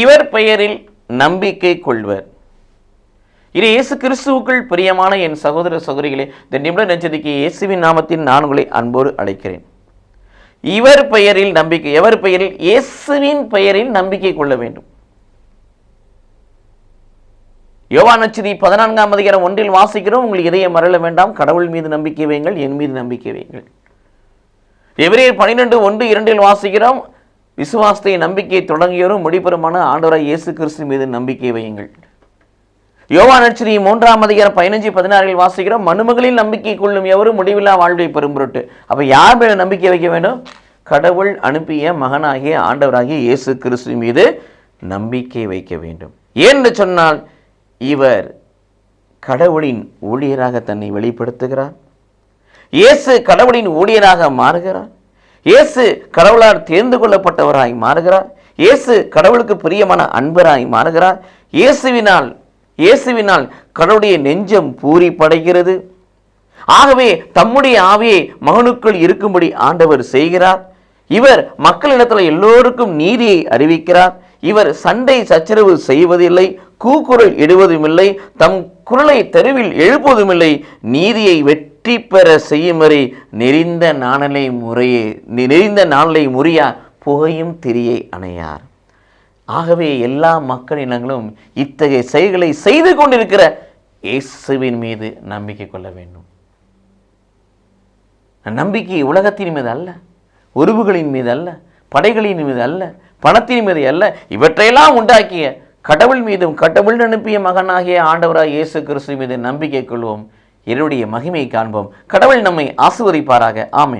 இவர் பெயரில் நம்பிக்கை கொள்வர். இது இயேசு கிறிஸ்துவுக்குள் பிரியமான என் சகோதர சகோதரிகளே இந்த நிமிட நெஞ்சதிக்கு இயேசுவின் நாமத்தின் நான் உங்களை அன்போடு அழைக்கிறேன். இவர் பெயரில் நம்பிக்கை எவர் பெயரில்? இயேசுவின் பெயரில் நம்பிக்கை கொள்ள வேண்டும். யோவான் நச்சதி பதினான்காம் அதிகாரம் ஒன்றில் வாசிக்கிறோம் உங்கள் இதய மறல வேண்டாம் கடவுள் மீது நம்பிக்கை வையுங்கள் என் மீது நம்பிக்கை வையுங்கள். எவரே பனிரெண்டு ஒன்று இரண்டில் வாசிக்கிறோம் விசுவாசத்தை நம்பிக்கையை தொடங்கியோரும் முடிபெறுமான ஆண்டவராய் இயேசு கிறிஸ்து மீது நம்பிக்கை வையுங்கள். யோவா நட்சரி மூன்றாம் அதிகாரம் பதினஞ்சு பதினாறில் வாசிக்கிறோம் மனுமகளில் நம்பிக்கை கொள்ளும் எவரும் முடிவில்லா வாழ்வை பெறும் பொருட்டு அப்போ யார் மேல நம்பிக்கை வைக்க வேண்டும்? கடவுள் அனுப்பிய மகனாகிய ஆண்டவராகிய இயேசு கிறிஸ்து மீது நம்பிக்கை வைக்க வேண்டும். ஏன்னு சொன்னால் இவர் கடவுளின் ஊழியராக தன்னை வெளிப்படுத்துகிறார். இயேசு கடவுளின் ஊழியராக மாறுகிறார். இயேசு கடவுளால் தேர்ந்து கொள்ளப்பட்டவராய் மாறுகிறார். இயேசு கடவுளுக்கு பிரியமான அன்பராய் மாறுகிறார். இயேசுவினால் இயேசுவினால் கடவுளுடைய நெஞ்சம் பூரி படைகிறது ஆகவே தம்முடைய ஆவியை மகனுக்குள் இருக்கும்படி ஆண்டவர் செய்கிறார். இவர் மக்களிடத்தில் எல்லோருக்கும் நீதியை அறிவிக்கிறார். இவர் சண்டை சச்சரவு செய்வதில்லை கூக்குரல் இடுவதுமில்லை தம் குரலை தெருவில் எழுப்புவதுமில்லை நீதியை வெற்றி வெற்றி பெற செய்யும் வரை நெறிந்த நாணலை முறையே நெறிந்த நாணலை முறியா புகையும் திரியை அணையார். ஆகவே எல்லா மக்களினங்களும் இத்தகைய செயல்களை செய்து கொண்டிருக்கிற இயேசுவின் மீது நம்பிக்கை கொள்ள வேண்டும். நம்பிக்கை உலகத்தின் மீது அல்ல உருவுகளின் மீது அல்ல படைகளின் மீது அல்ல பணத்தின் மீது அல்ல இவற்றையெல்லாம் உண்டாக்கிய கடவுள் மீதும் கடவுள் அனுப்பிய மகனாகிய ஆண்டவராக இயேசு கிறிஸ்து மீது நம்பிக்கை கொள்வோம். என்னுடைய மகிமையை காண்போம். கடவுள் நம்மை ஆசுவதிப்பாராக ஆமை